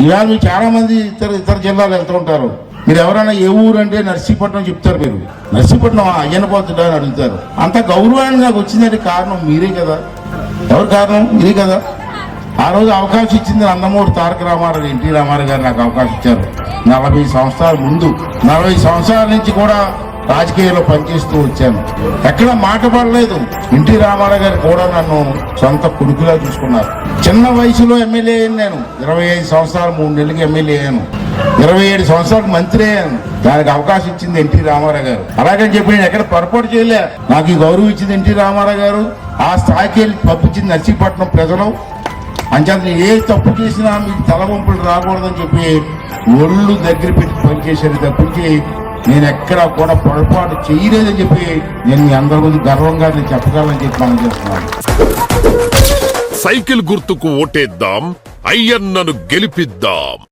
ఇవాళ మీరు చాలా మంది ఇతర ఇతర జిల్లాలు వెళ్తూ ఉంటారు. మీరు ఎవరైనా ఏ ఊరు అంటే నర్సీపట్నం చెప్తారు మీరు. నర్సీపట్నం అయ్యన పోతుందా అని అడుగుతారు. అంత గౌరవాన్ని నాకు వచ్చిందంటే కారణం మీరే కదా. ఎవరు కారణం? మీరే కదా. ఆ రోజు అవకాశం ఇచ్చింది నందమూరి తారక రామారావు ఎన్టీ రామారావు గారు నాకు అవకాశం ఇచ్చారు. నలభై సంవత్సరాల ముందు నలభై సంవత్సరాల నుంచి కూడా రాజకీయాల్లో పనిచేస్తూ వచ్చాను. ఎక్కడ మాట పడలేదు. ఎన్టీ రామారావు గారు కూడా నన్ను సొంత కొడుకులా చూసుకున్నారు. చిన్న వయసులో ఎమ్మెల్యే అయ్యాను నేను. ఇరవై ఐదు సంవత్సరాలు మూడు నెలలకి ఎమ్మెల్యే అయ్యాను. ఇరవై ఏడు సంవత్సరాలకు మంత్రి అయ్యాను. దానికి అవకాశం ఇచ్చింది ఎన్టీ రామారావు గారు. అలాగని చెప్పి నేను ఎక్కడ పొరపాటు చేయలే. నాకు ఈ గౌరవం ఇచ్చింది ఎన్టీ రామారావు గారు. ఆ స్థాయికి వెళ్ళి పంపించింది నర్సీపట్నం ప్రజలు. అంచేత ఏ తప్పు చేసినా మీకు తలవంపులు రాకూడదని చెప్పి ఒళ్ళు దగ్గర పెట్టి పనిచేశారు తప్పించి నేను ఎక్కడ కూడా పొరపాటు చేయలేదని చెప్పి నేను మీ అందరి ముందు గర్వంగా నేను చెప్పగలను చెప్పి మనం చేస్తున్నాను సైకిల్ గుర్తుకు ఓటేద్దాం అయ్యన్నను గెలిపిద్దాం.